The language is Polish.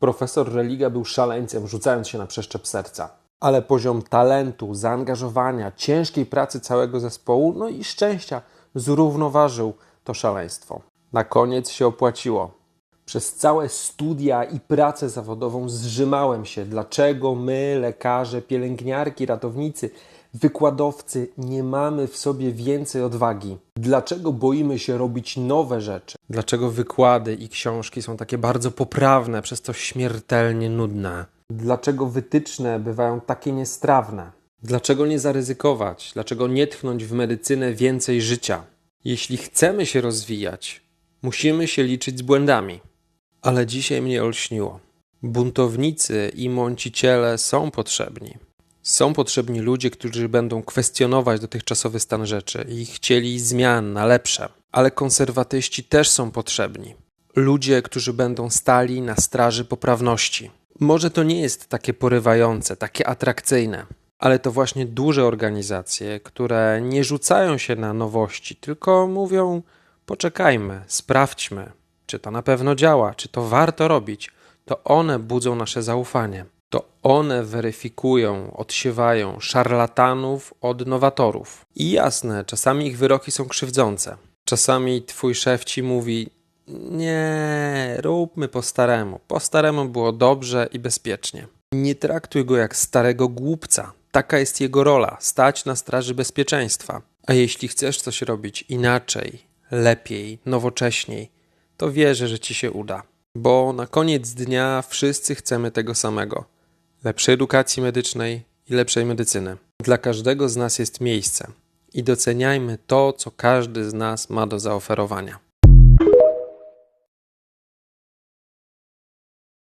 Profesor Religa był szaleńcem, rzucając się na przeszczep serca. Ale poziom talentu, zaangażowania, ciężkiej pracy całego zespołu, no i szczęścia zrównoważył to szaleństwo. Na koniec się opłaciło. Przez całe studia i pracę zawodową zrzymałem się, dlaczego my, lekarze, pielęgniarki, ratownicy, wykładowcy, nie mamy w sobie więcej odwagi. Dlaczego boimy się robić nowe rzeczy? Dlaczego wykłady i książki są takie bardzo poprawne, przez to śmiertelnie nudne? Dlaczego wytyczne bywają takie niestrawne? Dlaczego nie zaryzykować? Dlaczego nie tchnąć w medycynę więcej życia? Jeśli chcemy się rozwijać, musimy się liczyć z błędami. Ale dzisiaj mnie olśniło. Buntownicy i mąciciele są potrzebni. Są potrzebni ludzie, którzy będą kwestionować dotychczasowy stan rzeczy i chcieli zmian na lepsze. Ale konserwatyści też są potrzebni. Ludzie, którzy będą stali na straży poprawności. Może to nie jest takie porywające, takie atrakcyjne, ale to właśnie duże organizacje, które nie rzucają się na nowości, tylko mówią: poczekajmy, sprawdźmy, czy to na pewno działa, czy to warto robić. To one budzą nasze zaufanie. To one weryfikują, odsiewają szarlatanów od nowatorów. I jasne, czasami ich wyroki są krzywdzące. Czasami twój szef ci mówi: Nie, róbmy po staremu. Po staremu było dobrze i bezpiecznie. Nie traktuj go jak starego głupca. Taka jest jego rola stać na straży bezpieczeństwa. A jeśli chcesz coś robić inaczej, lepiej, nowocześniej, to wierzę, że ci się uda. Bo na koniec dnia wszyscy chcemy tego samego: lepszej edukacji medycznej i lepszej medycyny. Dla każdego z nas jest miejsce i doceniajmy to, co każdy z nas ma do zaoferowania.